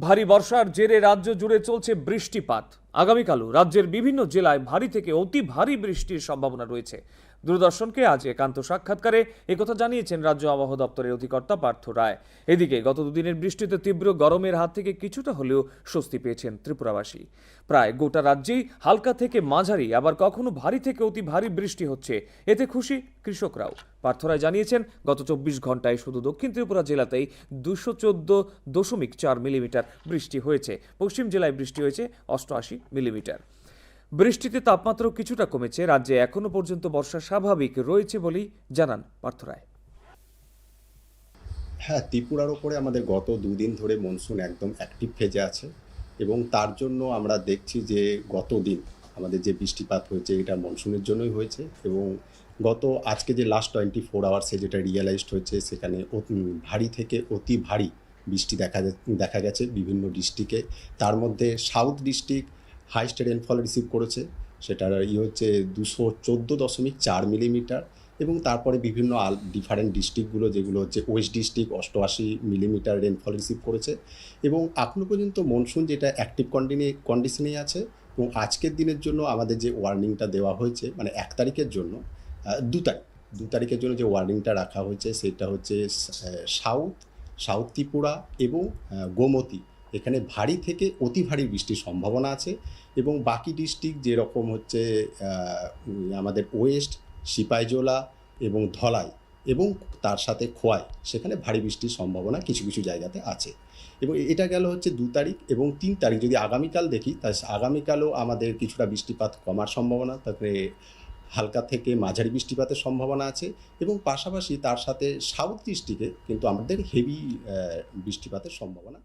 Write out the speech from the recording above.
ভারী বর্ষার জেরে রাজ্য জুড়ে চলছে বৃষ্টিপাত। আগামীকালও রাজ্যের বিভিন্ন জেলায় ভারী থেকে অতি ভারী বৃষ্টির সম্ভাবনা রয়েছে। দূরদর্শনকে আজ একান্ত সাক্ষাৎকারে একথা জানিয়েছেন রাজ্য আবহাওয়া দপ্তরের অধিকর্তা পার্থ রায়। এদিকে গত দুদিনের বৃষ্টিতে তীব্র গরমের হাত থেকে কিছুটা হলেও স্বস্তি পেয়েছেন ত্রিপুরাবাসী। প্রায় গোটা রাজ্যেই হালকা থেকে মাঝারি, আবার কখনো ভারী থেকে অতি ভারী বৃষ্টি হচ্ছে। এতে খুশি কৃষকরাও। পার্থ রায় জানিয়েছেন, গত চব্বিশ ঘন্টায় শুধু দক্ষিণ ত্রিপুরা জেলাতেই দুশো চোদ্দ দশমিক চার মিলিমিটার বৃষ্টি হয়েছে। পশ্চিম জেলায় বৃষ্টি হয়েছে অষ্টআশি মিলিমিটার। বৃষ্টিতে তাপমাত্রা কিছুটা কমেছে, রাজ্যে এখনও পর্যন্ত বর্ষা স্বাভাবিক রয়েছে বলেই জানান পার্থ রায়। হ্যাঁ ত্রিপুরার ওপরে আমাদের গত দুদিন ধরে মনসুন একদম অ্যাক্টিভ ফেজে আছে এবং তার জন্য আমরা দেখছি যে গত দিন আমাদের যে বৃষ্টিপাত হয়েছে এটা মনসুনের জন্যই হয়েছে এবং গত আজকে যে লাস্ট টোয়েন্টি ফোর আওয়ার্সে যেটা রিয়েলাইজড হয়েছে সেখানে ভারী থেকে অতি ভারী বৃষ্টি দেখা দেখা গেছে বিভিন্ন ডিস্ট্রিক্টে তার মধ্যে south district highest rainfall receive করেছে। সেটার ই হচ্ছে দুশো চোদ্দ দশমিক চার মিলিমিটার এবং তারপরে বিভিন্ন আল ডিফারেন্ট ডিস্ট্রিক্টগুলো যেগুলো হচ্ছে ওয়েস্ট ডিস্ট্রিক্ট, অষ্টআশি মিলিমিটার রেনফল রিসিভ করেছে এবং এখনও পর্যন্ত মনসুন যেটা অ্যাক্টিভ কন্টিনে কন্ডিশনেই আছে এবং আজকের দিনের জন্য আমাদের যে ওয়ার্নিংটা দেওয়া হয়েছে মানে এক তারিখের জন্য দু তারিখ, দু তারিখের জন্য যে ওয়ার্নিংটা রাখা হয়েছে সেটা হচ্ছে সাউথ সাউথ ত্রিপুরা এবং গোমতী। এখানে ভারী থেকে অতি ভারী বৃষ্টির সম্ভাবনা আছে এবং বাকি ডিস্ট্রিক্ট যেরকম হচ্ছে আমাদের ওয়েস্ট, সিপাইজোলা এবং ধলাই এবং তার সাথে খোয়াই, সেখানে ভারী বৃষ্টির সম্ভাবনা কিছু কিছু জায়গাতে আছে। এবং এটা গেল হচ্ছে দু তারিখ এবং তিন তারিখ, যদি আগামীকাল দেখি, তা আগামীকালও আমাদের কিছুটা বৃষ্টিপাত কমার সম্ভাবনা, তারপরে হালকা থেকে মাঝারি বৃষ্টিপাতের সম্ভাবনা আছে এবং পাশাপাশি তার সাথে সাউথ ডিস্ট্রিক্টে কিন্তু আমাদের হেভি বৃষ্টিপাতের সম্ভাবনা